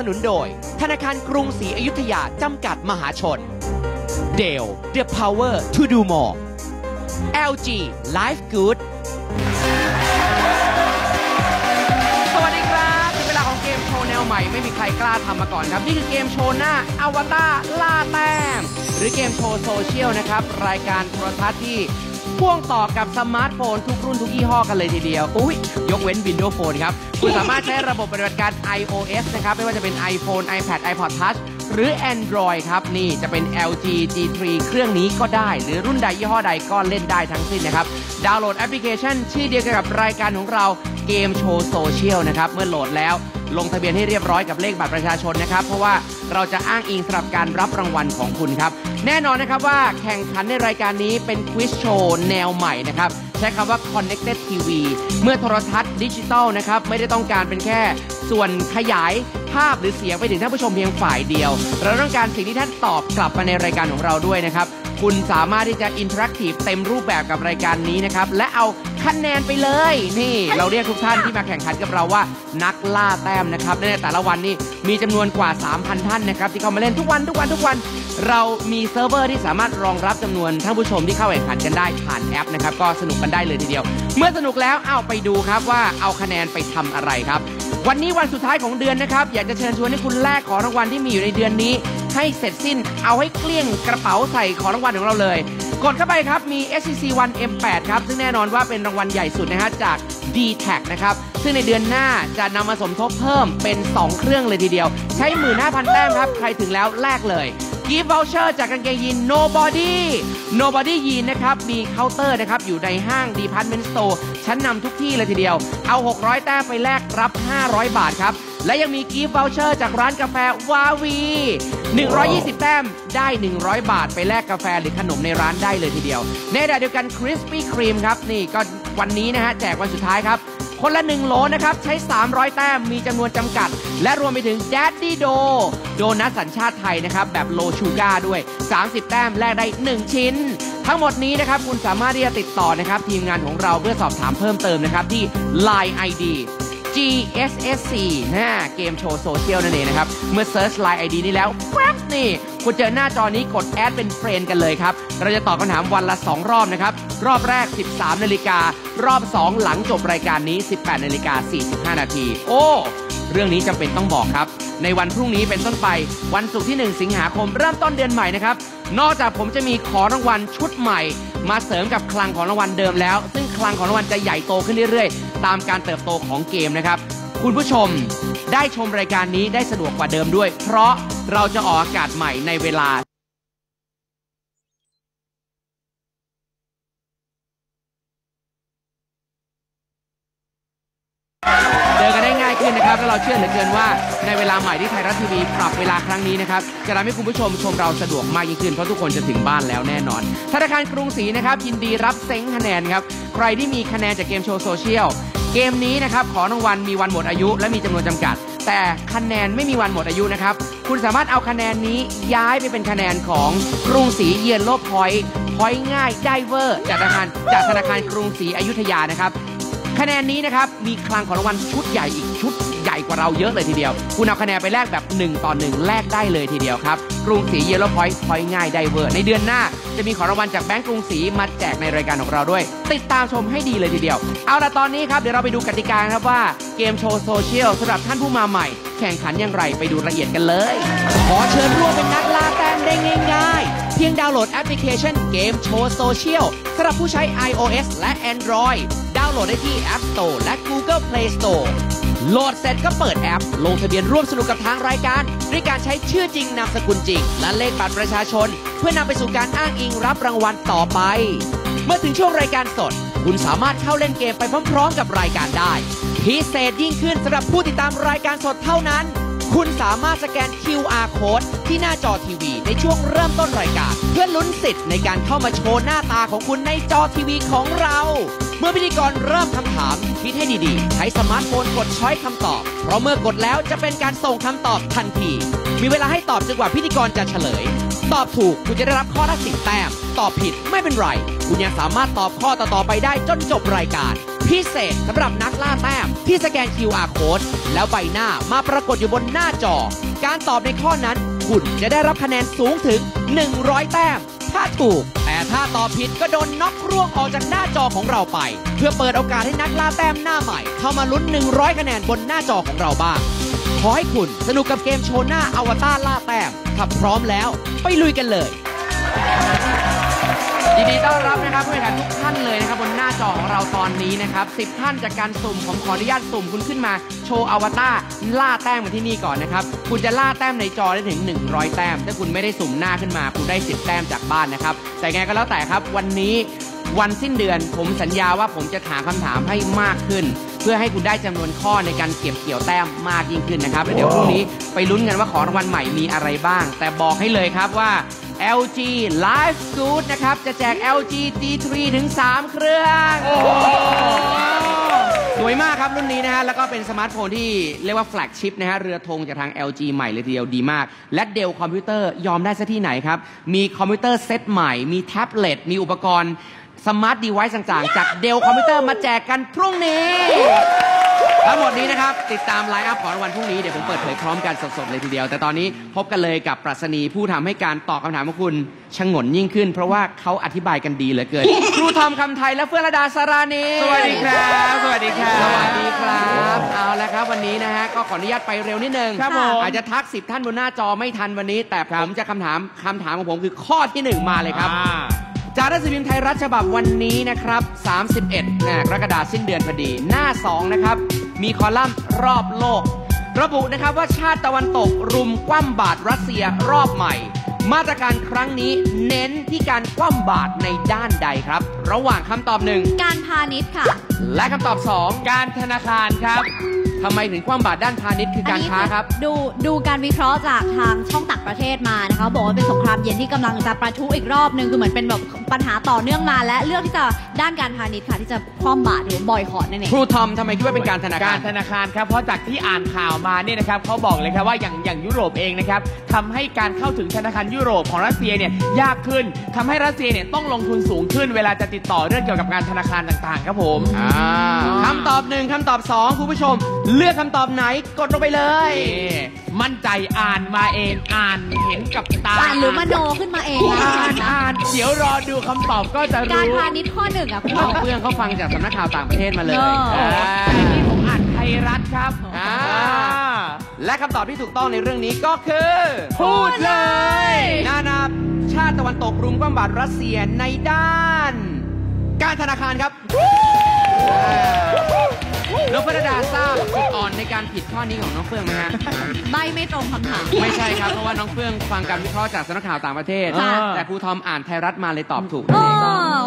สนุนโดย ธนาคารกรุงศรีอยุธยา จำกัดมหาชนเดล The Power to do more LG Life Good สวัสดีครับถึงเวลาของเกมโชว์แนวใหม่ไม่มีใครกล้าทำมาก่อนครับ นี่คือเกมโชว์หน้าอวตารล่าแต้ม หรือเกมโชว์โซเชียลนะครับ รายการโทรทัศน์ที่ พ่วงต่อกับสมาร์ทโฟนทุกรุ่นทุกยี่ห้อกันเลยทีเดียว อุ้ยยกเว้น Windows Phone ครับ คุณสามารถใช้ระบบปฏิบัติการ iOS นะครับ ไม่ว่าจะเป็น iPhone iPad iPod Touch หรือ Android ครับ นี่จะเป็น LG G3 เครื่องนี้ก็ได้ หรือรุ่นใดยี่ห้อใดก็เล่นได้ทั้งสิ้นนะครับ ดาวน์โหลดแอปพลิเคชันชื่อเดียวกันกับรายการของเราเกมโชว์โซเชียลนะครับ เมื่อโหลดแล้วลงทะเบียนให้เรียบร้อยกับเลขบัตรประชาชนนะครับ เพราะว่าเราจะอ้างอิงสำหรับการรับรางวัลของคุณครับ แน่นอนนะครับว่าแข่งขันในรายการนี้เป็นควิสโชว์แนวใหม่นะครับ ใช้คำว่า connected TV เมื่อโทรทัศน์ดิจิตอลนะครับ ไม่ได้ต้องการเป็นแค่ ส่วนขยายภาพหรือเสียงไปถึงท่านผู้ชมเพียงฝ่ายเดียว เราต้องการสิ่งที่ท่านตอบกลับมาในรายการของเราด้วยนะครับ คุณสามารถที่จะอินเทอร์แอคทีฟเต็มรูปแบบกับรายการนี้นะครับ และเอาคะแนนไปเลย นี่ เราเรียกทุกท่านที่มาแข่งขันกับเราว่านักล่าแต้มนะครับในแต่ละวันนี้มีจำนวนกว่า 3,000 ท่านนะครับ ที่เข้ามาเล่นทุกวันทุกวันทุกวัน เรามีเซิร์ฟเวอร์ที่สามารถรองรับจำนวนท่านผู้ชมที่เข้าแข่งขันกันได้ผ่านแอปนะครับก็สนุกกันได้เลยทีเดียว เมื่อสนุกแล้วเอาไปดูครับว่าเอาคะแนนไปทำอะไรครับ วันนี้วันสุดท้ายของเดือนนะครับอยากจะเชิญชวนให้คุณแลกของรางวัลที่มีอยู่ในเดือนนี้ ให้เสร็จสิ้น เอาให้เกลี้ยงกระเป๋าใส่ของรางวัลของเราเลย กดเข้าไปครับมี SCC 1 M8 ครับ ซึ่งแน่นอนว่าเป็นรางวัลใหญ่สุดนะฮะจาก d t a c นะครับ ซึ่งในเดือนหน้าจะนำมาสมทบเพิ่มเป็น 2 เครื่องเลยทีเดียว ใช้ 15,000 แต้มครับ ใครถึงแล้วแลกเลยกิฟต์ o วเชอร์จากกางเกงยีน Nobody Nobody ยีนนะครับ มีเคาน์เตอร์นะครับ อยู่ในห้าง Department Store ชั้นนำทุกที่เลยทีเดียว เอา 600 แต้มไปแลกรับ 500 บาทครับ และยังมีกิฟต์ o วเชอร์จากร้านกาแฟวาวี 120 แต้มได้ 100 บาทไปแลกกาแฟหรือขนมในร้านได้เลยทีเดียว ในขณะเดียวกัน Krispy Kreme ครับนี่ก็วันนี้นะฮะแจกวันสุดท้ายครับ คนละ 1 โหลนะครับ ใช้ 300 แต้มมีจำนวนจำกัด และรวมไปถึง Daddy Do โดนัทสัญชาติไทยนะครับ แบบโลชูการ์ด้วย 30 แต้มแลกได้ 1 ชิ้น ทั้งหมดนี้นะครับ คุณสามารถที่จะติดต่อนะครับ ทีมงานของเราเพื่อสอบถามเพิ่มเติมนะครับ ที่ Line ID GSSC นะเกมโชว์โซเชียลนั่นเองนะครับ เมื่อเซิร์ช Line ID นี้แล้วแป๊บนี่คุณเจอหน้าจอนี้กดแอดเป็นเฟรนกันเลยครับ เราจะตอบคำถามวันละ 2 รอบนะครับ รอบแรก 13 นาฬิกา รอบ 2 หลังจบรายการนี้ 18 นาฬิกา 45 นาที โอ้ เรื่องนี้จำเป็นต้องบอกครับ ในวันพรุ่งนี้เป็นต้นไป วันศุกร์ที่ 1 สิงหาคมเริ่มต้นเดือนใหม่นะครับ นอกจากผมจะมีของรางวัลชุดใหม่ มาเสริมกับคลังของรางวัลเดิมแล้ว ซึ่งคลังของรางวัลจะใหญ่โตขึ้นเรื่อยๆ ตามการเติบโตของเกมนะครับ คุณผู้ชมได้ชมรายการนี้ได้สะดวกกว่าเดิมด้วย เพราะเราจะออกอากาศใหม่ในเวลาเจอกันได้ง่ายขึ้นนะครับและเราเชื่อเหลือเกินว่าในเวลาใหม่ที่ไทยรัฐทีวีปรับเวลาครั้งนี้นะครับจะทำให้คุณผู้ชมชมเราสะดวกมากยิ่งขึ้น เพราะทุกคนจะถึงบ้านแล้วแน่นอนธนาคารกรุงศรีนะครับยินดีรับเซ้งคะแนนครับ ใครที่มีคะแนนจากเกมโชว์โซเชียล เกมนี้นะครับของรางวัลมีวันหมดอายุและมีจำนวนจำกัด แต่คะแนนไม่มีวันหมดอายุนะครับ คุณสามารถเอาคะแนนนี้ย้ายไปเป็นคะแนนของกรุงศรีเยียนโลพอยต์พอยต์ง่ายได้เวอร์จากธนาคารจากธนาคารกรุงศรีอยุธยานะครับ คะแนนนี้นะครับมีคลังของรางวัลชุดใหญ่อีกชุด กว่าเราเยอะเลยทีเดียว คุณเอาคะแนนไปแลกแบบ 1 ต่อ 1 แลกได้เลยทีเดียวครับ กรุงศรีเยลโลพอยต์พอยง่ายไดเวอร์ในเดือนหน้า จะมีของรางวัลจากแบงก์กรุงศรีมาแจกในรายการของเราด้วย ติดตามชมให้ดีเลยทีเดียว เอาละตอนนี้ครับเดี๋ยวเราไปดูกติกาครับว่าเกมโชว์โซเชียลสำหรับท่านผู้มาใหม่ แข่งขันอย่างไรไปดูรายละเอียดกันเลย ขอเชิญร่วมเป็นนักล่าแต้มได้ง่ายๆ เพียงดาวน์โหลดแอปพลิเคชันเกมโชว์โซเชียลสำหรับผู้ใช้ iOS และ Android ดาวน์โหลดได้ที่ App Store และ Google Play Store โหลดเสร็จก็เปิดแอป ลงทะเบียนร่วมสนุกกับทางรายการ ด้วยการใช้ชื่อจริงนามสกุลจริง และเลขบัตรประชาชน เพื่อนำไปสู่การอ้างอิงรับรางวัลต่อไป เมื่อถึงช่วงรายการสด คุณสามารถเข้าเล่นเกมไปพร้อมๆ กับรายการได้ พิเศษยิ่งขึ้นสำหรับผู้ติดตามรายการสดเท่านั้น คุณสามารถสแกน QR code ที่หน้าจอทีวี ในช่วงเริ่มต้นรายการ เพื่อลุ้นสิทธิ์ในการเข้ามาโชว์หน้าตาของคุณในจอทีวีของเรา เมื่อพิธีกรเริ่มคำถาม คิดให้ดีๆ ใช้สมาร์ทโฟนกดช้อยคำตอบ เพราะเมื่อกดแล้วจะเป็นการส่งคำตอบทันที มีเวลาให้ตอบจนกว่าพิธีกรจะเฉลย ตอบถูกคุณจะได้รับข้อละสิบแต้ม ตอบผิดไม่เป็นไร คุณยังสามารถตอบข้อต่อๆไปได้จนจบรายการ พิเศษสำหรับนักล่าแต้มที่สแกน QR code แล้วใบหน้ามาปรากฏอยู่บนหน้าจอ การตอบในข้อนั้น คุณจะได้รับคะแนนสูงถึง 100 แต้ม ถ้าถูก แต่ถ้าตอบผิดก็โดนน็อกร่วงออกจากหน้าจอของเราไป เพื่อเปิดโอกาสให้นักล่าแต้มหน้าใหม่ เข้ามาลุ้น 100 คะแนนบนหน้าจอของเราบ้าง ขอให้คุณสนุกกับเกมโชว์หน้าอวตารล่าแต้มถ้าพร้อมแล้ว ไปลุยกันเลย ยินดีต้อนรับนะครับผู้แข่งขันทุกท่านเลยนะครับบนหน้าจอของเราตอนนี้นะครับสิบท่านจากการสุ่มผมขออนุญาตสุ่มคุณขึ้นมาโชว์อวตารล่าแต้มกันที่นี่ก่อนนะครับคุณจะล่าแต้มในจอได้ถึง 100 แต้ม ถ้าคุณไม่ได้สุ่มหน้าขึ้นมา คุณได้ 10 แต้มจากบ้านนะครับแต่ไงก็แล้วแต่ครับวันนี้วันสิ้นเดือนผมสัญญาว่าผมจะถามคำถามให้มากขึ้น เพื่อให้คุณได้จำนวนข้อในการเก็บเกี่ยวแต้มมากยิ่งขึ้นนะครับแล้วเดี๋ยวพรุ่งนี้ไปลุ้นกันว่าของรางวัลใหม่มีอะไรบ้าง แต่บอกให้เลยครับว่า LG Live Good นะครับ จะแจก LG G3 ถึง 3 เครื่องสวยมากครับรุ่นนี้นะฮะ แล้วก็เป็นสมาร์ทโฟนที่เรียกว่าแฟลกชิพนะฮะ เรือธงจากทาง LG ใหม่เลยทีเดียวดีมาก และเดลคอมพิวเตอร์ยอมได้ซะที่ไหนครับ มีคอมพิวเตอร์เซตใหม่ มีแท็บเล็ต มีอุปกรณ์สมาร์ทดีไวซ์ต่างๆ จากเดลคอมพิวเตอร์มาแจกกันพรุ่งนี้ ทั้งหมดนี้นะครับ ติดตามไลฟ์อัพของรางวัลพรุ่งนี้ เดี๋ยวผมเปิดเผยพร้อมกันสดๆเลยทีเดียว แต่ตอนนี้พบกันเลยกับปรัชนีผู้ทำให้การตอบคำถามของคุณชงนยิ่งขึ้น เพราะว่าเขาอธิบายกันดีเหลือเกิน ครูทอมคำไทยและเฟื่องระดาสารานีสวัสดีครับ สวัสดีครับ สวัสดีครับ เอาละครับวันนี้นะฮะก็ขออนุญาตไปเร็วนิดนึงครับผมอาจจะทักสิบท่านบนหน้าจอไม่ทันวันนี้ แต่ผมจะคำถามคำถามของผมคือข้อที่หนึ่งมาเลยครับอ่าจากหนังสือพิมพ์ไทยรัฐฉบับวันนี้นะครับ 31นะกรกฎาคมสิ้นเดือนพอดี หน้า 2 นะครับ มีคอลัมน์รอบโลก ระบุนะครับว่าชาติตะวันตกรุมคว่ำบาตรรัสเซียรอบใหม่ มาตรการครั้งนี้เน้นที่การคว่ำบาตรในด้านใดครับ ระหว่างคำตอบหนึ่งการพาณิชย์ค่ะ และคำตอบสองการธนาคารครับทำไมถึงคว่ำบาตรด้านพาณิชย์คือการค้าครับ ดูดูการวิเคราะห์จากทางช่องต่างประเทศมานะคะบอกว่าเป็นสงครามเย็นที่กำลังจะประทุอีกรอบนึงคือเหมือนเป็นแบบปัญหาต่อเนื่องมาและเลือกที่จะด้านการพาณิชย์ค่ะที่จะคว่ำบาตรหรือบอยคอรนั่นเองครูทอมทำไมคิดว่าเป็นการธนาคาการรธนาคารครับ เพราะจากที่อ่านข่าวมาเนี่ยนะครับเขาบอกเลยครับว่าอย่างอย่างยุโรปเองนะครับทำให้การเข้าถึงธนาคารยุโรปของรัสเซียเนี่ยยากขึ้นทำให้รัสเซียเนี่ยต้องลงทุนสูงขึ้น เวลาจะติดต่อเรื่องเกี่ยวกับการธนาคารต่างๆ ครับผมอ่าคำตอบหนึ่งคำตอบสองคุณผู้ชม เลือกคำตอบไหนกดลงไปเลยนี่มั่นใจอ่านมาเองอ่านเห็นกับตาอ่านหรือมโนขึ้นมาเองอ่านอ่านเดี๋ยวรอดูคำตอบก็จะการรู้พาณิชย์ข้อหนึ่งอะคุณน้พ่อองเพื่อนเขาฟังจากสำนักข่าวต่างประเทศมาเลยเออ อ่าแต่นี่ผมอ่านไทยรัฐครับอ่าอ่าและคำตอบที่ถูกต้องในเรื่องนี้ก็คือ พูดเลย นานาชาติตะวันตกรุมกว้ำบาตรรัสเซียในด้าน การธนาคารครับ น้องเฟื่องระดาทราบจุดอ่อนในการผิดข้อนี้ของน้องเฟื่องไหมฮะ ใบไม่ตรงคำถาม ไม่ใช่ครับ เพราะว่าน้องเฟื่องฟังการวิเคราะห์จากสำนักข่าวต่างประเทศ ค่ะ แต่ครูทอมอ่านไทยรัฐมาเลยตอบถูกอ๋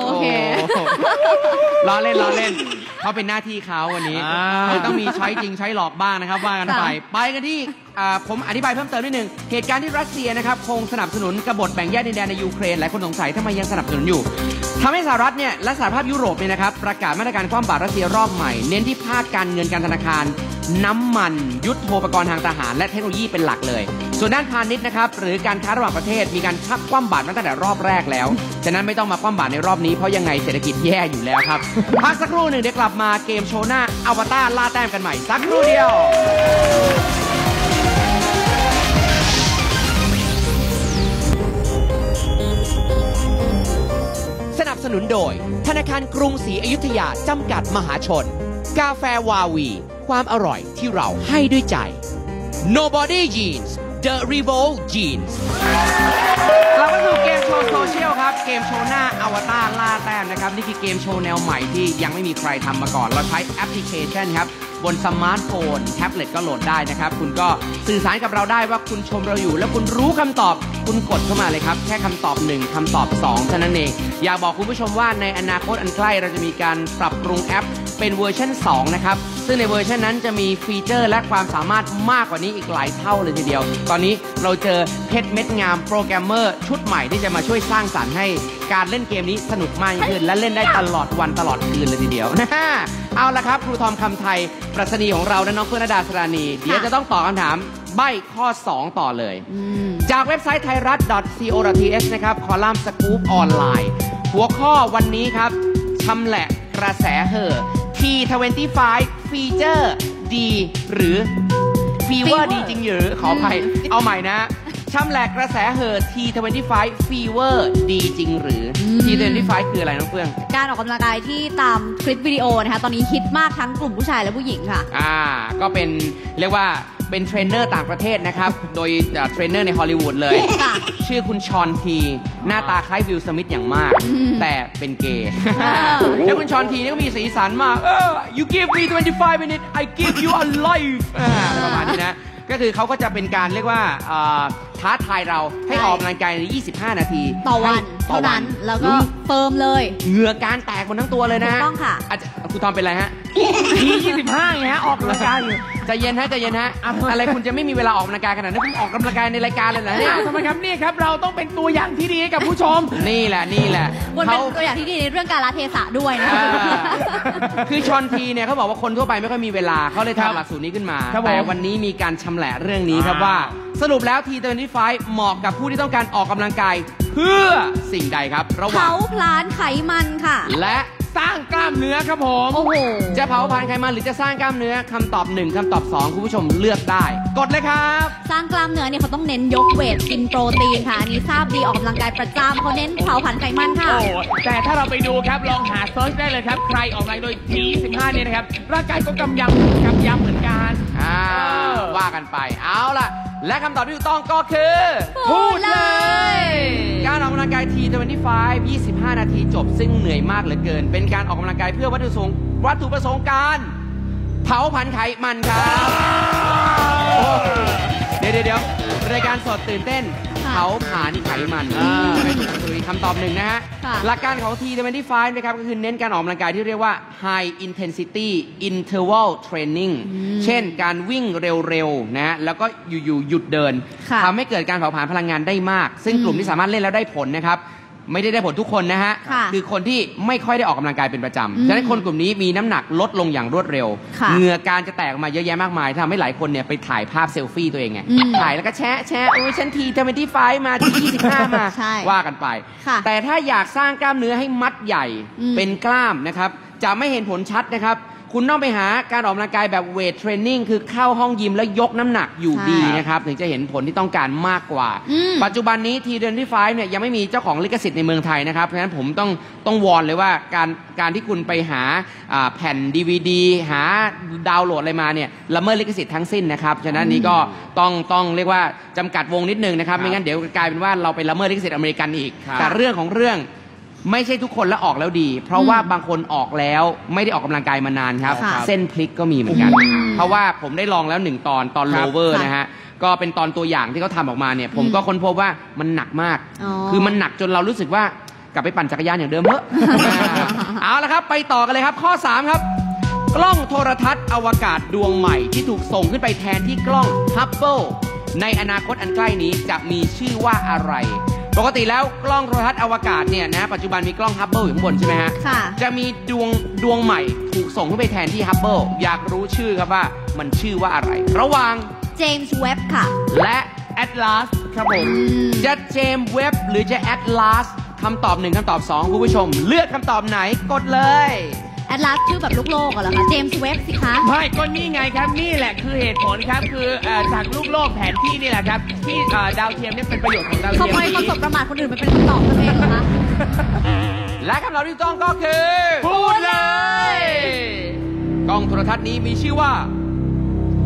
นั่นอเองโอเคล้อเล่นล้อเล่นเขาเป็นหน้าที่เขาวันนี้อ่าเขาต้องมีใช้จริงใช้หลอกบ้างนะครับว่ากันไป ค่ะ ไปกันที่อ่า ผมอธิบายเพิ่มเติมนิดนึง เหตุการณ์ที่รัสเซียนะครับคงสนับสนุนกบฏแบ่งแยกดินแดนในยูเครน หลายคนสงสัยทำไมยังสนับสนุนอยู่ทำให้สหรัฐเนี่ยและสหภาพยุโรปเนี่ยนะครับประกาศมาตรการคว่ำบาตรรัสเซียรอบใหม่ เน้นที่ภาคการเงินการธนาคาร น้ำมัน ยุทโธปกรณ์ทางทหาร และเทคโนโลยีเป็นหลักเลย ส่วนด้านพาณิชย์นะครับหรือการค้าระหว่างประเทศมีการพักคว่ำบาตรมาตั้งแต่รอบแรกแล้วฉะนั้นไม่ต้องมาคว่ำบาตรในรอบนี้เพราะยังไงเศรษฐกิจแย่อยู่แล้วครับพักสักครู่หนึ่งเดี๋ยวกลับมาเกมโชว์หน้าอวตารล่าแต้มกันใหม่สักครู่เดียว สนับสนุนโดย ธนาคารกรุงศรีอยุธยา จำกัดมหาชน กาแฟวาวี ความอร่อยที่เราให้ด้วยใจ Nobody Jeans The Revolt Jeans เราก็สู่เกมโชว์โซเชียลครับ เกมโชว์หน้าอวตารล่าแต้มนะครับ นี่คือเกมโชว์แนวใหม่ที่ยังไม่มีใครทำมาก่อน เราใช้แอปพลิเคชันครับ บนสมาร์ทโฟนแท็บเล็ตก็โหลดได้นะครับ คุณก็สื่อสารกับเราได้ว่าคุณชมเราอยู่ แล้วคุณรู้คำตอบ คุณกดเข้ามาเลยครับ แค่คำตอบ 1คำตอบ 2 เท่านั้นเอง อยากบอกคุณผู้ชมว่าในอนาคตอันใกล้เราจะมีการปรับปรุงแอปเป็นเวอร์ชัน2นะครับ ซึ่งในเวอร์ชันนั้นจะมีฟีเจอร์และความสามารถมากกว่านี้อีกหลายเท่าเลยทีเดียว ตอนนี้เราเจอเพชรเม็ดงามโปรแกรมเมอร์ชุดใหม่ที่จะมาช่วยสร้างสรรค์ให้การเล่นเกมนี้สนุกมากยิ่งขึ้น และเล่นได้ตลอดวันตลอดคืนเลยทีเดียวเอาละครับครูทอมคำไทยปรัชนีของเราและน้องเพื่อนดาสราณีเดี๋ยวจะต้องตอบคำถามใบ้ข้อ 2 ต่อเลย จากเว็บไซต์ไทยรัฐ .co.th นะครับคอลัมน์สกู๊ปออนไลน์หัวข้อวันนี้ครับชำแหละกระแสเหอะ T25 ฟีเจอร์ดีหรือฟีเวอร์ Fever ดีจริงหรือขออภัยอืมเอาใหม่นะ ชำแหละกระแสเหอะ T25 ฟีเวอร์ดีจริงหรือ T25 คืออะไรน้องเฟื่อง การออกกำลังกายที่ตามคลิปวิดีโอนะคะ ตอนนี้ฮิตมากทั้งกลุ่มผู้ชายและผู้หญิงค่ะ อ่า ก็เป็นเรียกว่าเป็นเทรนเนอร์ต่างประเทศนะครับ โดยเอ่อเทรนเนอร์ในฮอลลีวูดเลย ค่ะ ชื่อคุณชอนที หน้าตาคล้ายวิลสมิธอย่างมาก แต่เป็นเกย์อ่าแล้วคุณชอนทีนี่ก็มีสีสันมากเออ you give me 25 minutes I give you a life อ่าอะไรประมาณนี้นะ ก็คือเขาก็จะเป็นการเรียกว่าเอ่อ ท้าทายเราให้ใช่ ออกกำลังกายใน 25 นาทีต่อวันให้เท่านั้น แล้วก็รู้เฟิร์มเลย เหงื่อการแตกหมดทั้งตัวเลยนะถูกต้องค่ะาจจะคุณทอมเป็นอะไรฮะ ที25ไงฮะ ออกกำลังกายอยู่ ใจเย็นฮะใจเย็นฮะอะไรคุณจะไม่มีเวลาออกกำลังกายขนาดนั้นคุณออกกำลังกายในรายการเลยเหรอเนี่ย ทำไมครับนี่ครับ เราต้องเป็นตัวอย่างที่ดีให้กับผู้ชม นี่แหละนี่แหละควรเป็นเขาตัวอย่างที่ดีในเรื่องการละเทศะด้วยนะ อ่าคะคือชอนทีเนี่ยเขาบอกว่าคนทั่วไปไม่ค่อยมีเวลาเขาเลยครับทำหลักสูตรนี้ขึ้นมา ครับผมแต่วันนี้มีการชำแหละเรื่องนี้ครับว้าวว่า สรุปแล้วทีเตอร์นิฟเหมาะกับผู้ที่ต้องการออกกำลังกาย เพื่อสิ่งใดครับ ระหว่าเผางพลานไขมันค่ะ และสร้างกล้ามเนื้อครับผม โอ้โห จะเผาผลาญไขมันหรือจะสร้างกล้ามเนื้อคำตอบหนึ่งคำตอบสองคุณผู้ชมเลือกได้ กดเลยครับ สร้างกล้ามเนื้อเนี่ยเขาต้องเน้นยกเวทกินโปรตีนค่ะ อันนี้ทราบดีออกกำลังกายประจำเขาเน้นเผาผลาญไขมันค่ะ โอ้แต่ถ้าเราไปดูครับ ลองหาเซิร์ชได้ เลยครับ ใครออกกำลังโดยที15 เนี่ยนะครับ ร่างกายก็กำยำกำยำเหมือนกันอ่าอว่ากันไป เอาล่ะ และคำตอบที่ถูกต้องก็คือพูดเลย การออกกำลังกายที25 25 นาทีจบ ซึ่งเหนื่อยมากเหลือเกิน เป็นการออกกำลังกายเพื่อวัตถุประสงค์วัตถุประสงค์การเผาผลาญไขมันครับโอ้เดี๋ยวเดี๋ยวเดี๋ยวรายการสดตื่นเต้นค่ะ เผาผลาญไขมันอ่าไม่ถูกตุยคำตอบหนึ่งนะฮะ ค่ะ หลักการของที25 นะครับก็คือเน้นการออกกำลังกายที่เรียกว่า high intensity interval training เช่นการวิ่งเร็วๆนะฮะแล้วก็อยู่ๆหยุดเดินค่ะทำให้เกิดการเผาผลาญพลังงานได้มาก ซึ่งกลุ่มอืมที่สามารถเล่นแล้วได้ผลนะครับ ไม่ได้ได้ผลทุกคนนะฮะค่ะอคนที่ไม่ค่อยได้ออกกำลังกายเป็นประจำฉะนั้นคนกลุ่มนี้มีน้ำหนักลดลงอย่างรวดเร็ว ค่ะเหงื่อการจะแตกออกมาเยอะแยะมากมายทำให้หลายคนเนี่ยไปถ่ายภาพเซลฟี่ตัวเองไงอืมถ่ายแล้วก็แชะแชะโอ้ยฉันทีเทเวนตี้ไฟมาที่ 25 มาใช่ว่ากันไป ค่ะแต่ถ้าอยากสร้างกล้ามเนื้อให้มัดใหญ่อืม เป็นกล้ามนะครับจะไม่เห็นผลชัดนะครับ คุณต้องไปหาการออกกำลังกายแบบเวทเทรนนิ่งคือเข้าห้องยิมแล้วยกน้ำหนักอยู่ใช่ดีนะครับ ถึงจะเห็นผลที่ต้องการมากกว่า อืม ปัจจุบันนี้ทีเดนที่ไฟเนี่ยยังไม่มีเจ้าของลิขสิทธิ์ในเมืองไทยนะครับ เพราะฉะนั้นผมต้องต้องวอนเลยว่าการการที่คุณไปหาอ่าแผ่น DVD หาดาวน์โหลดอะไรมาเนี่ยละเมิดลิขสิทธิ์ทั้งสิ้นนะครับ ฉะนั้นนี้ก็ต้องต้องเรียกว่าจำกัดวงนิดนึงนะครับ ไม่งั้นเดี๋ยวกลายเป็นว่าเราไปละเมิดลิขสิทธิ์อเมริกันอีก ครับ แต่เรื่องของเรื่อง ไม่ใช่ทุกคนแล้วออกแล้วดี เพราะว่าบางคนออกแล้วไม่ได้ออกกำลังกายมานานครับ ค่ะเส้นพลิกก็มีเหมือนกันอืมเพราะว่าผมได้ลองแล้วหนึ่งตอนตอนคโลรับเวอร์ค่ะนะฮะก็เป็นตอนตัวอย่างที่เขาทำออกมาเนี่ยผมอืมก็ค้นพบว่ามันหนักมาก อ๋อ คือมันหนักจนเรารู้สึกว่ากลับไปปั่นจักรยานอย่างเดิมเถอะ เอาละครับไปต่อกันเลยครับ ข้อ 3 ครับ กล้องโทรทัศน์อวกาศดวงใหม่ที่ถูกส่งขึ้นไปแทนที่กล้องฮับเบิลในอนาคตอันใกล้นี้จะมีชื่อว่าอะไร ปกติแล้วกล้องโทรทัศน์อวกาศเนี่ยนะปัจจุบันมีกล้องฮับเบิลอยู่ข้างบนใช่ไหมฮะ ค่ะ จะมีดวงดวงใหม่ถูกส่งขึ้นไปแทนที่ฮับเบิลอยากรู้ชื่อครับว่ามันชื่อว่าอะไร ระหว่างเจมส์เว็บค่ะ และแอดลาสครับผมจะเจมส์เว็บหรือจะแอดลาสคำตอบหนึ่งคำตอบสองคุณผู้ชม เลือกคำตอบไหนกดเลย แอดลาสชื่อแบบลูกโลกเหรอคะ เจมส์เว็บสิคะ ไม่ก็นี่ไงครับนี่แหละคือเหตุผลครับ คือเอ่อจากลูกโลกแผนที่นี่แหละครับ ที่เอ่อดาวเทียมเนี่ยเป็นประโยชน์ของดาวเทียมทำไมคนสบประมาทคนอื่นมันเป็นคำตอบตัวเองเหรอคะ และคำตอบที่ถูกต้องก็คือพูดเลย กล้องโทรทัศน์นี้มีชื่อว่า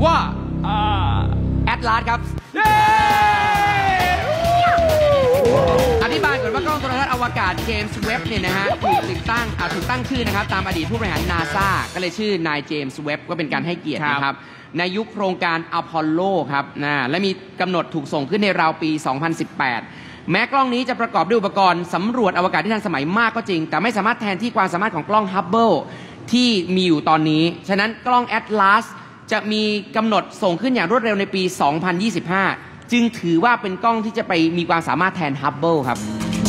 ว่าอ่าแอดลาสครับเย้ กาศเจมส์เว็บเนี่ยนะฮะถูกติดตั้งอ่าถูกตั้งชื่อนะครับ ตามอดีตผู้บริหารนาซาก็เลยชื่อนายเจมส์เว็บก็เป็นการให้เกียรติครับนะครับ ในยุคโครงการอพอลโลครับนะและมีกำหนดถูกส่งขึ้นในราวปี 2018 แม้กล้องนี้จะประกอบด้วยอุปกรณ์สำรวจอวกาศที่ทันสมัยมากก็จริง แต่ไม่สามารถแทนที่ความสามารถของกล้องฮับเบิลที่มีอยู่ตอนนี้ ฉะนั้นกล้อง Atlas จะมีกำหนดส่งขึ้นอย่างรวดเร็วในปี 2025 จึงถือว่าเป็นกล้องที่จะไปมีความสามารถแทนฮับเบิลครับ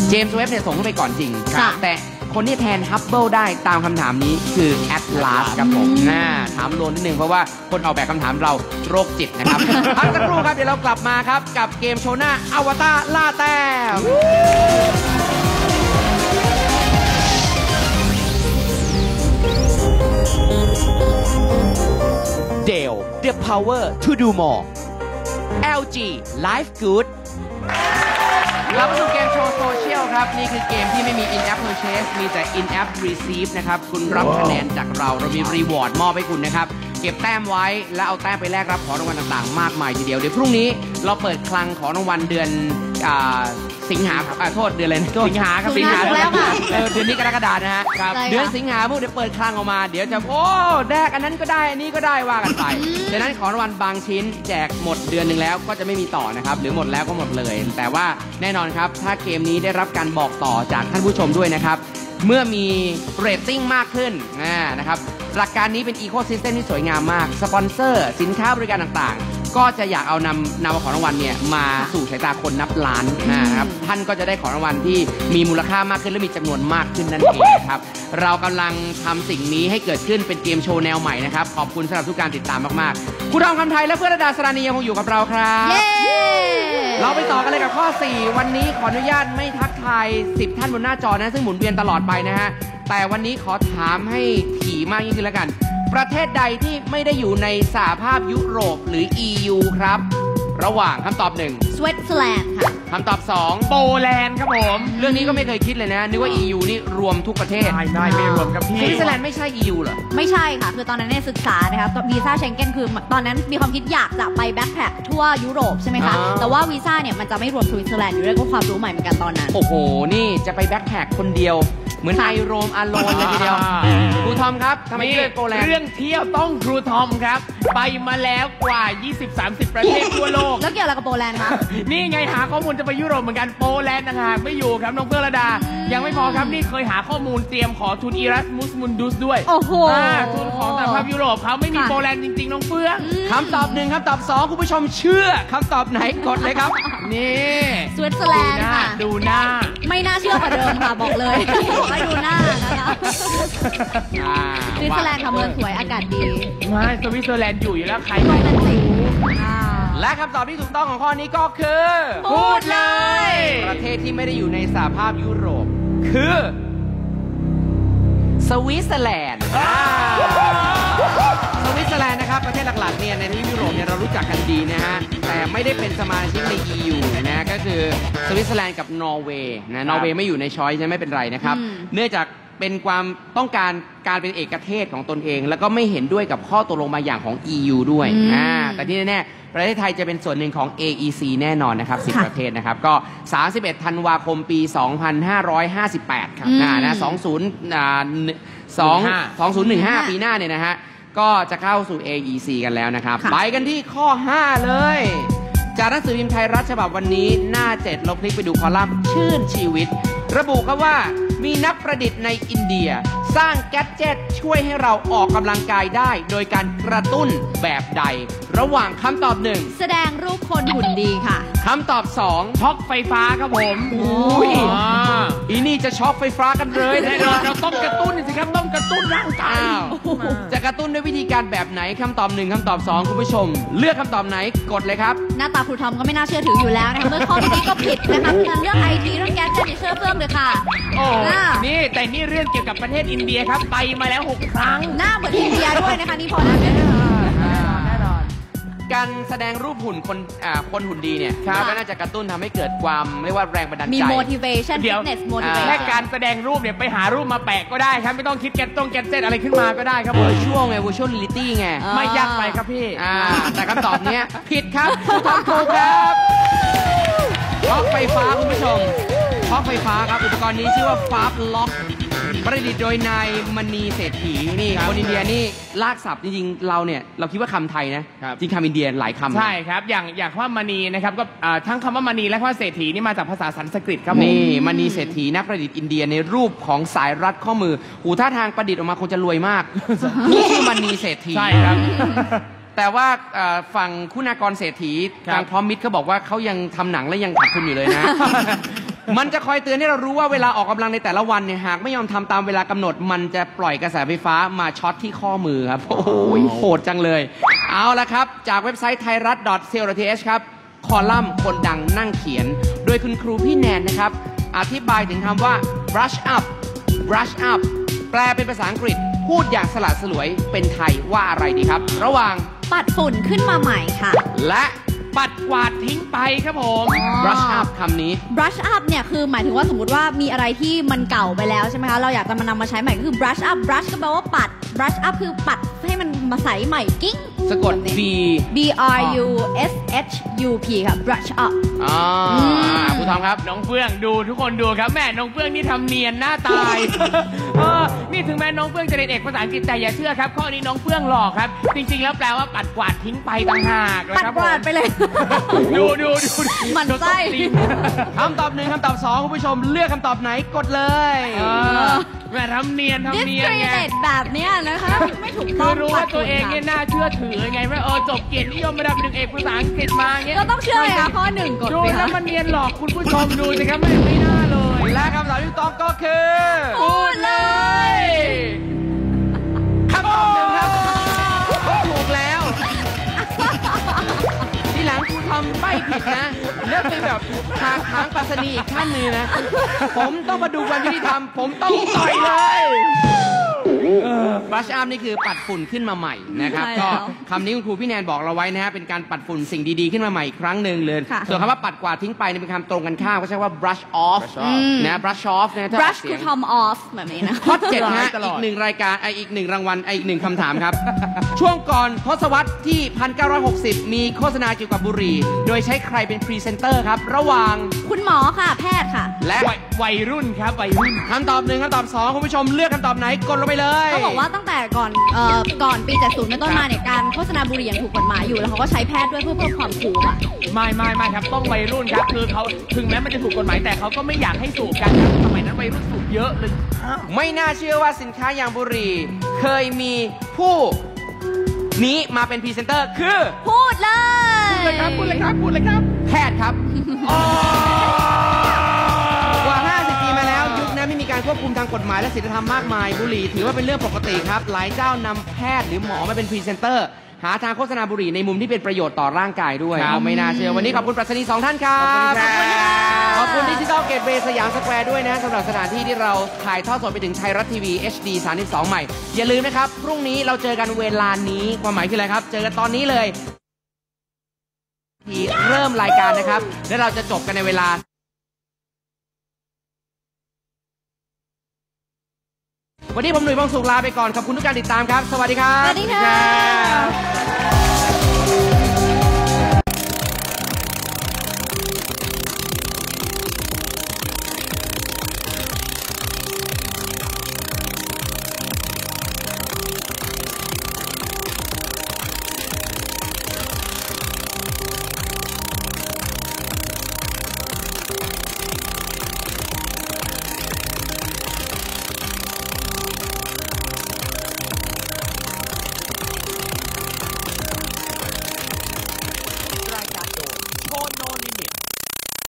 เจมส์เว็บเนี่ยส่งขึ้นไปก่อนจริง ค่ะ แต่คนที่แทนฮับเบิลได้ตามคำถามนี้คือ Atlas ครับผมน่าถามโลนนิดนึงเพราะว่าคนออกแบบคำถามเราโรคจิตนะครับ พักสักครู่ครับ เดี๋ยวเรากลับมาครับ กับเกมโชว์หน้าอวตารล่าแต้ม Dell the power to do more LG Life Good กลับมาสู่เกมโชว์โซเชียลครับ นี่คือเกมที่ไม่มี in-app purchase มีแต่ in-app receive นะครับ คุณรับคะแนนจากเรา เรามีรีวอร์ดมอบให้คุณนะครับ เก็บแต้มไว้แล้วเอาแต้มไปแลกรับของรางวัลต่างๆ มากมายทีเดียว เดี๋ยวพรุ่งนี้เราเปิดคลังของรางวัลเดือนอ่า สิงหาอ่าโทษเดือนอะไรนะโทษสิงหาครับสิงหาถูกแล้วค่ะ เออเดือนนี้กรกฎานะฮะครับใช่ค่ะ เดือนสิงหาพวกเดี๋ยวเปิดคลังออกมาเดี๋ยวจะโอ้แลกอันนั้นก็ได้อันนี้ก็ได้ว่ากันไปดังนั้นของรางวัลบางชิ้นแจกหมดเดือนหนึ่งแล้วก็จะไม่มีต่อนะครับหรือหมดแล้วก็หมดเลย แต่ว่าแน่นอนครับถ้าเกมนี้ได้รับการบอกต่อจากท่านผู้ชมด้วยนะครับ เมื่อมีเรตติ้งมากขึ้นอ่านะครับหลักการนี้เป็นอีโค y ิสเต็มที่สวยงามมาก สปอนเซอร์ สินค้าบริการต่างๆ ก็จะอยากเอานำนำเอาของรางวัลเนี่ยมาสู่สายตาคนนับล้านนะครับ ท่านก็จะได้ของรางวัลที่มีมูลค่ามากขึ้นและมีจำนวนมากขึ้นนั่นเองนะครับ เรากำลังทำสิ่งนี้ให้เกิดขึ้นเป็นเกมโชว์แนวใหม่นะครับ ขอบคุณสำหรับทุกการติดตามมากๆคุณทองคำไทยและเพื่อนระดาสรานียังคงอยู่กับเราครับเย้เราไปต่อกันเลยกับข้อ 4 วันนี้ขออนุญาตไม่ทักทาย 10 ท่านบนหน้าจอนะ ซึ่งหมุนเวียนตลอดไปนะฮะ แต่วันนี้ขอถามให้ถี่มากยิ่งขึ้นแล้วกัน ประเทศใดที่ไม่ได้อยู่ในสหภาพยุโรปหรือ EU ครับ ระหว่างคำตอบหนึ่งสวิตเซอร์แลนด์ค่ะคำตอบโปแลนด์ครับผม2เรื่องนี้ก็ไม่เคยคิดเลยนะ นึกว่า EU นี่รวมทุกประเทศ ได้ได้ไม่รวมกับสพี่วิตเซอร์แลนด์ไม่ใช่ EU เหรอ ไม่ใช่ค่ะ คือตอนนั้นเนี่ยศึกษานะคะวีซ่าเชงเก้นคือตอนนั้นมีความคิดอยากจะไปแบ็คแพคทั่วยุโรปใช่ไหมคะ อ่า แต่ว่าวีซ่าเนี่ยมันจะไม่รวมสวิตเซอร์แลนด์อยู่ด้วยก็ความรู้ใหม่เหมือนกันตอนนั้น โอ้โห นี่จะไปแบ็คแพคคนเดียว เหมือนไอค่ะโรมอาโลนเลยทีเดียวอ่าครูทอมครับทำไมนี่เลือกโปแลนด์เรื่องเที่ยวต้องครูทอมครับ ไปมาแล้วกว่า 20-30 ประเทศทั่วโลก แล้วเกี่ยวอะไรกับโปแลนด์คะนี่ไงหาข้อมูลจะไปยุโรปเหมือนกันโปแลนด์ต่างหากไม่อยู่ครับน้องเพื่อนระดา ยังไม่พอครับนี่เคยหาข้อมูลเตรียมขอทุนอีรัสมุสมุนดุสด้วยโอ้โหอ่าทุนของสหภาพยุโรปเขาไม่มีค่ะโปแลนด์จริงๆน้องเฟื่องคำตอบหนึ่งคำตอบสองคุณผู้ชมเชื่อคำตอบไหนกดเลยครับนี่สวิตเซอร์แลนด์ค่ะดูหน้า ไม่น่าเชื่อกว่าเดิมค่ะบอกเลยบอกให้ดูหน้านะคะอ่าสวิตเซอร์แลนด์ค่ะเมืองสวยอากาศดีไม่สวิตเซอร์แลนด์อยู่อยู่แล้วใครโรไม่แมนติกอ่า และคำตอบที่ถูกต้องของข้อนี้ก็คือพูดเลย ประเทศที่ไม่ได้อยู่ในสหภาพยุโรป คือ สวิตเซอร์แลนด์อ่า เทศหลักๆเนี่ยในทวีปยุโรปเนี่ยเรารู้จักกันดีนะฮะแต่ไม่ได้เป็นสมาชิกใน EU นะฮะก็คือสวิตเซอร์แลนด์กับนอร์เวย์นะนอร์เวย์ไม่อยู่ในช้อยส์ไม่เป็นไรนะครับอืมเนื่องจากเป็นความต้องการการเป็นเอกเทศของตนเอง แล้วก็ไม่เห็นด้วยกับข้อตกลงบางอย่างของ EU ด้วยอืมอ่าแต่ที่แน่ๆประเทศไทยจะเป็นส่วนหนึ่งของ AEC แน่นอนนะครับ10ค่ะประเทศนะครับ ก็ 31 ธันวาคมปี 2558 ครับอืมนะนะ20อ่า2 2015 ปีหน้าเนี่ยนะฮะ ก็จะเข้าสู่ AEC กันแล้วนะครับ ค่ะ ไปกันที่ข้อ 5 เลย จากหนังสือพิมพ์ไทยรัฐฉบับวันนี้ หน้าเจ็ดเราคลิกไปดูคอลัมน์ชื่นชีวิต ระบุครับว่ามีนักประดิษฐ์ในอินเดีย สร้างแกดเจ็ตช่วยให้เราออกกำลังกายได้ โดยการกระตุ้นแบบใด ระหว่างคำตอบหนึ่งแสดงรูปคนหุ่นดีค่ะ คำตอบสองช็อกไฟฟ้าครับผมอุ้ยอ่าอีนี่จะช็อกไฟฟ้ากันเลยแน่นอนเราต้องกระตุ้นสิครับต้องกระตุ้นร่างกายอ้าวจะกระตุ้นด้วยวิธีการแบบไหนคำตอบหนึ่งคำตอบสองคุณผู้ชม เลือกคำตอบไหนกดเลยครับ หน้าตาครูทอมก็ไม่น่าเชื่อถืออยู่แล้วนะคะเมื่อข้อเมื่อกี้ก็ผิดนะคะเรื่องไอทีเรื่องแก๊สจะเชื่อเพิ่มเลยค่ะโอ้หน้านี่แต่นี่เรื่องเกี่ยวกับประเทศอินเดียครับไปมาแล้ว6ครั้งหน้าเหมือนอินเดียด้วยนะคะนี่พอแล้ว การแสดงรูปหุ่นคนอ่าคนหุ่นดีเนี่ยครับ ก็น่าจะกระตุ้นทำให้เกิดความเรียกว่าแรงบันดาลมี ใจ motivation เดี๋ยว fitness อ่า motivation แค่การแสดงรูปเนี่ยไปหารูปมาแปะก็ได้ครับ ไม่ต้องคิดแกนตรงแกนเซตอะไรขึ้นมาก็ได้ครับผมช่วงไง virtual reality ไงอ่า ไม่ยากไปครับพี่ อ่าแต่คำตอบเนี้ยผิดครับถูกต้องถูกครับช็อกไฟฟ้าคุณผู้ชมช็อคไฟฟ้าครับอุปกรณ์นี้ชื่อว่าฟาบล็อก ประดิษฐ์โดยนายมณีเศรษฐีนี่ครับคนอินเดียนี่ลากศัพท์จริงๆเราเนี่ยเราคิดว่าคำไทยนะครับ จริงคำอินเดียหลายคำนะใช่ครับ อย่างอย่างคำว่ามณีนะครับก็อ่าทั้งคำว่ามณีและคำว่าเศรษฐีนี่มาจากภาษาสันสกฤตครับผม นี่มณีเศรษฐีนักประดิษฐ์อินเดียในรูปของสายรัดข้อมือหูท่าทางประดิษฐ์ออกมาคงจะรวยมาก นี่ชื่อมณีเศรษฐี ใช่ครับ แต่ว่าเอ่อฝั่งคุณากรเศรษฐีครับ ทางพร้อมมิตรเขาบอกว่าเขายังทำหนังและยังขาดทุนอยู่เลยนะ มันจะคอยเตือนให้เรารู้ว่าเวลาออกกำลังในแต่ละวันเนี่ยหากไม่ยอมทำตามเวลากำหนด มันจะปล่อยกระแสไฟฟ้ามาช็อตที่ข้อมือครับ โอ้โหโหดจังเลย เอาละครับ จากเว็บไซต์ไทยรัฐ .co.th ครับ คอลัมน์คนดังนั่งเขียน โดยคุณครูพี่แนนนะครับ อธิบายถึงคำว่า brush up brush up แปลเป็นภาษาอังกฤษ พูดอย่างสละสลวยเป็นไทยว่าอะไรดีครับ ระหว่างปัดฝุ่นขึ้นมาใหม่ค่ะ และ ปัดกวาดทิ้งไปครับผม brush up คำนี้ brush up เนี่ยคือหมายถึงว่าสมมติว่ามีอะไรที่มันเก่าไปแล้วใช่ไหมคะ เราอยากจะมานำมาใช้ใหม่ก็คือ brush up brush ก็แปลว่าปัด brush up คือปัดให้มัน มาใสใหม่กิ้งสะกดแบบนี้ B B R U S H U P ค่ะ brush up อ่ามครูทอมครับ น้องเฟื่องดูทุกคนดูครับแม่น้องเฟื่องนี่ทำเนียนหน้าตายเออนี่ถึงแม้น้องเฟื่องจะเรียนเอกภาษาอังกฤษแต่อย่าเชื่อครับข้อนี้น้องเฟื่องหลอกครับ จริงๆ แล้วแปลว่าปัดกวาดทิ้งไปต่างหากนะปัดครับกวาดไปเลย ดูดูดูดูหมั่นไส้เดี๋ยวตบตีนคำตอบหนึ่งคำตอบสองคุณผู้ชมเลือกคำตอบไหนกดเลย เออแม่ทำเนียนทำเนียนไง discredit แบบเนี้ยนะคะ ไม่ถูกต้คือองรู้ว่าปัดตัวเองฝุ่เนี่ยน่าเชื่อถือไงว่าเออจบเกียรตินิยมระดับหนึ่งเอกภาษาอังกฤษมาเงี้ยก็ต้องเชื่อเลยค่ะข้อหนึ่งกดดูไปแล้ค่ะวมันเนียนหลอกคุณผู้ชมดูสิครับไม่ไม่น่าเลย และคำตอบที่ถูกต้องก็คือ พูดเลย ครูทำใบผิดนะ แล้วเป็นแบบทางทางปรัสนีอีกขั้นหนึงนะ ผมต้องมาดูความยุติธรรม ผมต้องต่อยเลย บัชอัพนี่คือปัดฝุ่นขึ้นมาใหม่นะครับใช่ก็แล้วคำนี้คุณครูพี่แนนบอกเราไว้นะฮะเป็นการปัดฝุ่นสิ่งดีๆขึ้นมาใหม่อีกครั้งหนึ่งเลยค่ะ ส่วนคำว่าปัดกวาดทิ้งไปเนี่ยเป็นคำตรงกันข้ามก็ใช้ว่า brush off นะ brush off นะถ้าออก brush เสีคืยอง ทอม off แบบนี้นะฮอตเจ็ดฮะตลอดอีกหนึ่งรายการไออีกหนึ่งรางวัลไออีกหนึ่งคำถามครับ ช่วงก่อนทศวรรษที่ 1960 มีโฆษณาเกี่ยวกับบุหรี่ โดยใช้ใครเป็นพรีเซนเตอร์ครับ ระหว่างคุณหมอค่ะ แพทย์ค่ะ และวัยวัยรุ่นครับวัยรุ่น คำตอบหนึ่งคำตอบสองคุณผู้ชมเลือกคำตอบไหนกดลงไปเลยเขาบอกว่าตั้งแต่ก่อนเอ่อก่อนปี 70เป็นต้นมาเนี่ยการโฆษณาบุหรี่ยังถูกกฎหมายอยู่แล้วเขาก็ใช้แพทย์ด้วยเพื่อเพิ่มความคูลค่ะ ไม่ไม่ไม่ครับต้องวัยรุ่นครับ คือเขาถึงแม้มันจะถูกกฎหมายแต่เขาก็ไม่อยากให้สูบกันครับสมัยนั้นวัยรุ่นสูบเยอะเลยอ้าวไม่น่าเชื่อว่าสินค้าอย่างบุหรี่ เคยมีผู้นี้มาเป็นพรีเซนเตอร์คือพูดเลย พูดเลยครับพูดเลยครับพูดเลยครับ แพทย์ครับกว่ คนั้นไม่มีการควบคุมทางกฎหมายและศีลธรรมมากมายบุหรี่ถือว่าเป็นเรื่องปกติครับ หลายเจ้านำแพทย์หรือหมอมาเป็นพรีเซนเตอร์ หาทางโฆษณาบุหรี่ในมุมที่เป็นประโยชน์ต่อร่างกายด้วยครับเอาไม่น่าเชื่อวันนี้ขอบคุณปรัชนีสองท่านครับขอบคุณครับ ขอบคุณดิจิทัลเกตเวย์สยามสแควร์ด้วยนะสำหรับสถานที่ที่เราถ่ายทอดสดไปถึงไทยรัฐทีวี HD 32 ใหม่ อย่าลืมนะครับ พรุ่งนี้เราเจอกันเวลานี้ ความหมายคืออะไรครับ เจอกันตอนนี้เลย ที่เริ่มรายการนะครับ และเราจะจบกันในเวลา วันนี้ผมหนุ่ยบองสุขลาไปก่อนขอบคุณทุกการติดตามครับ สวัสดีครับ สวัสดีค่ะ